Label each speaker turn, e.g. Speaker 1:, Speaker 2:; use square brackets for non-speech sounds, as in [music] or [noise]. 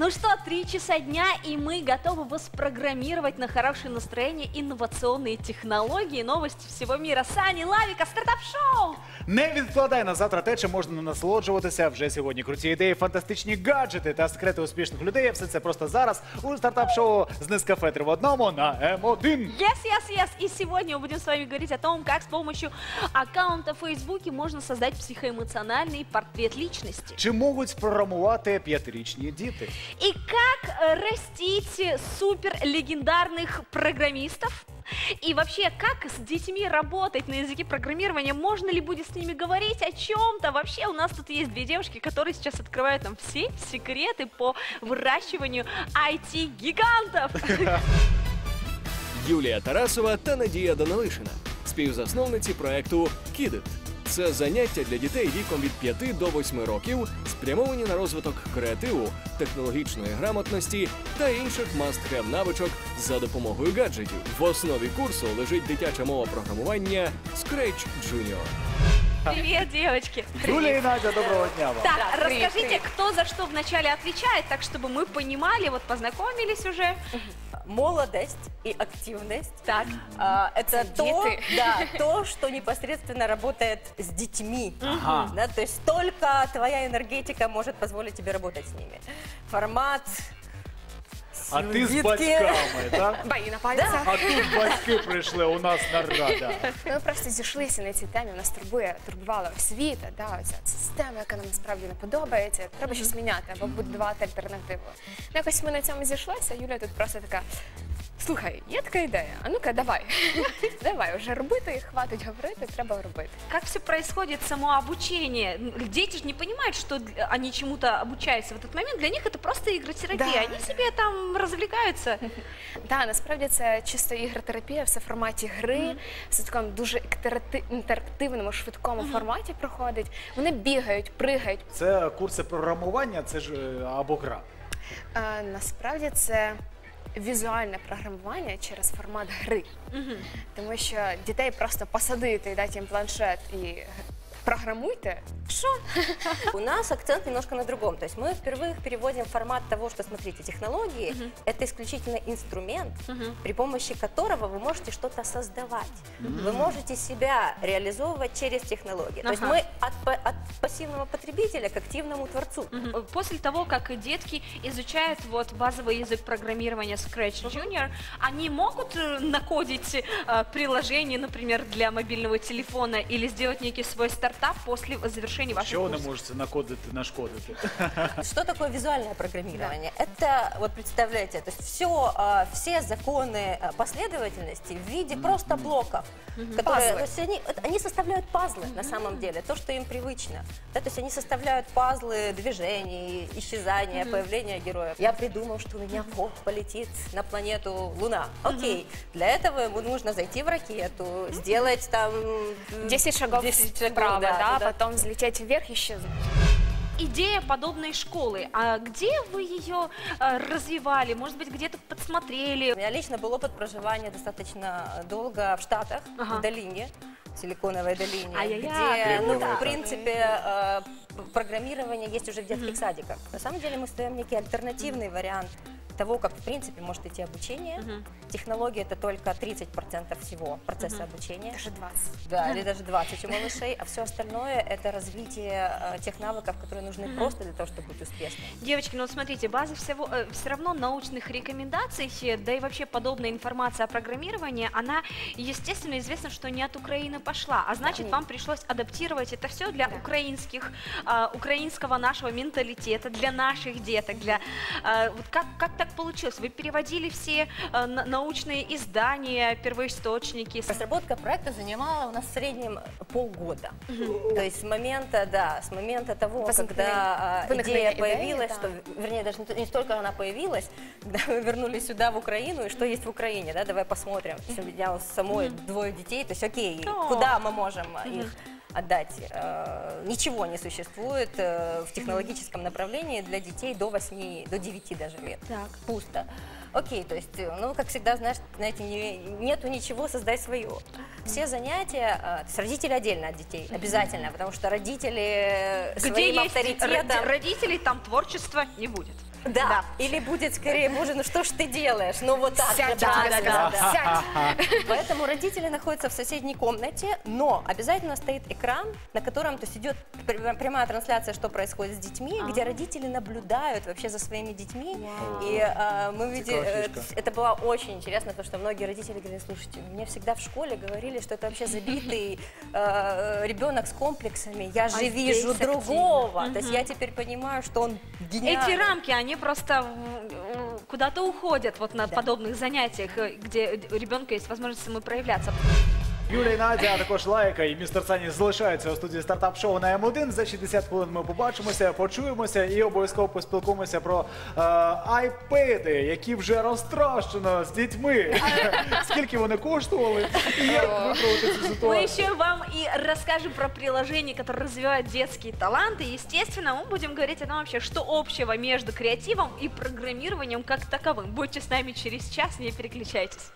Speaker 1: Ну что, три часа дня, и мы готовы вас программировать на хорошее настроение, инновационные технологии, новости всего мира. Сани Лавика, стартап-шоу!
Speaker 2: Не відкладай на завтра те, чим можна насолоджуватися вже сьогодні. Круті ідеї, фантастичні гаджети та секрети успішних людей. Все це просто зараз у стартап-шоу з Нескафе три в одному на М1.
Speaker 1: Yes, yes, yes! И сегодня мы будем с вами говорить о том, как с помощью аккаунта в Фейсбуке можно создать психоэмоциональный портрет личности.
Speaker 2: Чи можуть спрограмувати п'ятирічні діти?
Speaker 1: И как э, растить супер легендарных программистов. И вообще, как с детьми работать на языке программирования? Можно ли будет с ними говорить о чем-то? Вообще, у нас тут есть две девушки, которые сейчас открывают нам все секреты по выращиванию IT-гигантов. [laughs]
Speaker 3: Юлія Тарасова та Надія Данилишина, співзасновниці проекту Кідит. Це заняття для дітей віком від 5 до 8 років, спрямовані на розвиток креативу, технологічної грамотності та інших must-have навичок за допомогою гаджетів. В основі курсу лежить дитяча мова програмування Scratch Junior.
Speaker 1: Привет, девочки.
Speaker 2: Юлія і Надя, доброго дня вам.
Speaker 1: Так,
Speaker 4: Да,
Speaker 1: расскажите,
Speaker 4: привет.
Speaker 1: кто за что вначале отвечает, так чтобы мы понимали, вот познакомились уже.
Speaker 4: молодость и активность.
Speaker 1: Так.
Speaker 4: А, это то, да, то, что непосредственно работает с детьми.
Speaker 2: Ага.
Speaker 4: Да, то есть только твоя энергетика может позволить тебе работать с ними. Формат.
Speaker 2: А ти з батьками, так? [laughs]
Speaker 5: Баїна пальцях.
Speaker 2: А тут батьки прийшли у нас нарада.
Speaker 5: Ми просто зійшлися на цій темі. Нас турбує, турбувала освіта, да, оця система, яка нам насправді не подобається. Треба щось міняти або будувати альтернативу. Ну, Якось ми на цьому зійшлися. Юля тут просто така. Слухай, є така ідея. А ну-ка, давай. [laughs] давай, вже робити, хватить говорити, треба робити.
Speaker 1: Как все происходит само обучение? Дети же не понимают, что д- они чему-то обучаются в этот момент. Для них это просто игротерапия.
Speaker 5: Да.
Speaker 1: Они себе там развлекаются. [laughs]
Speaker 5: Так, насправді це чисто ігротерапія, все в форматі гри, все в такому дуже інтеракти- інтерактивному, швидкому форматі проходить. Вони бігають, пригають.
Speaker 2: Це курси програмування, це ж е, або гра.
Speaker 5: А, насправді це візуальне програмування через формат гри. Тому що дітей просто посадити і дати їм планшет і програмуйте. Що? [laughs]
Speaker 4: У нас акцент немножко на другом. То есть мы впервые переводим формат того, что, смотрите, технологии – это исключительно инструмент, при помощи которого вы можете что-то создавать. Вы можете себя реализовывать через технологии. То есть
Speaker 1: Ага.
Speaker 4: мы от, от пассивного потребителя к активному творцу.
Speaker 1: Мгм. После того, как детки изучают вот базовый язык программирования Scratch Junior, они могут э, накодить э, приложение, например, для мобильного телефона или сделать некий свой стартап после завершения вашего
Speaker 2: вони
Speaker 1: курса?
Speaker 2: можете накодити, нашкодити? [laughs]
Speaker 4: Что такое визуальное программирование? Это, вот представляете, то есть все, а, все законы а, последовательности в виде просто блоков, которые,
Speaker 5: Пазлы.
Speaker 4: то есть они, они составляют пазлы на самом деле, то, что им привычно. Да, то есть они составляют пазлы движений, исчезания, появления героев. Я придумал, что у меня вот полетит на планету Луна. Окей, для этого ему нужно зайти в ракету, сделать там... м,
Speaker 5: 10 шагов
Speaker 4: 10 шагов,
Speaker 5: вправо, да,
Speaker 4: туда.
Speaker 5: потом взлететь вверх еще.
Speaker 1: Идея подобной школы. А где вы ее э, развивали? Может быть, где-то подсмотрели?
Speaker 4: У меня лично был опыт проживания достаточно долго в Штатах,
Speaker 1: Ага.
Speaker 4: в долине, Силиконовой долине,
Speaker 1: Ай-яй-яй,
Speaker 4: где, ну, в принципе, э, программирование есть уже в детских садиках. На самом деле мы ставим некий альтернативный вариант того, как, в принципе, может идти обучение. Технология – это только 30% всего процесса обучения.
Speaker 5: Даже 20.
Speaker 4: Да, или даже 20 у малышей, а все остальное – это развитие э, тех навыков, которые нужны просто для того, чтобы быть успешным.
Speaker 1: Девочки, ну вот смотрите, база всего, все равно научных рекомендаций, э, да и вообще подобная информация о программировании, она, естественно, известно, что не от Украины пошла, а значит, вам пришлось адаптировать это все для украинских, а, украинского нашего менталитета, для наших деток, для а, вот как как так получилось? Вы переводили все на- научные издания, первоисточники.
Speaker 4: Разработка проекта занимала у нас в среднем полгода. То есть с момента, да, с момента того, когда
Speaker 5: возникновения
Speaker 4: идея появилась,
Speaker 5: идеи, да.
Speaker 4: что, вернее, даже не, не столько она появилась, когда мы вернулись сюда, в Украину, и что есть в Украине, да, давай посмотрим. У меня у самой двое детей, то есть окей,
Speaker 1: О.
Speaker 4: куда мы можем их отдать? Э, Ничего не существует э, в технологическом направлении для детей до 8, до 9 даже лет.
Speaker 1: Так.
Speaker 4: Пусто. Окей, то есть, э, ну, как всегда, знаешь, знаете, не- нету ничего, создай свое. Все занятия, то есть родители отдельно от детей, обязательно, потому что родители
Speaker 1: Где
Speaker 4: своим
Speaker 1: есть
Speaker 4: авторитетом...
Speaker 1: роди- родителей, там творчества не будет.
Speaker 4: Да. Или будет скорее, боже, ну что ж ты делаешь? Ну вот так.
Speaker 5: Сядь, тебе
Speaker 4: да,
Speaker 5: сказала,
Speaker 4: да.
Speaker 5: сядь. [laughs]
Speaker 4: Поэтому родители находятся в соседней комнате, но обязательно стоит экран, на котором то есть идет пр- прямая трансляция, что происходит с детьми, где родители наблюдают вообще за своими детьми. И э, мы видели, э, это было очень интересно, потому что многие родители говорили, слушайте, мне всегда в школе говорили, что это вообще забитый [laughs] э, ребенок с комплексами, я же
Speaker 1: здесь
Speaker 4: вижу другого. То есть я теперь понимаю, что он гениальный.
Speaker 1: Эти рамки, они просто м, куда-то уходят вот на подобных занятиях, э, где у ребенка есть возможность самопроявляться.
Speaker 2: Юлія і Надя, а також Лайка і містер Сані залишаються у студії стартап шоу на М1. За 60 хвилин ми побачимося, почуємося і обов'язково поспілкуємося про е, айпеди, які вже розтрощено з дітьми. [laughs] Скільки вони коштували і як виправити цю
Speaker 1: Мы
Speaker 2: ситуацію.
Speaker 1: еще вам и расскажем про приложение, которое развивает детские таланты. Естественно, мы будем говорить о том вообще, что общего между креативом и программированием как таковым. Будьте с нами через час, не переключайтесь.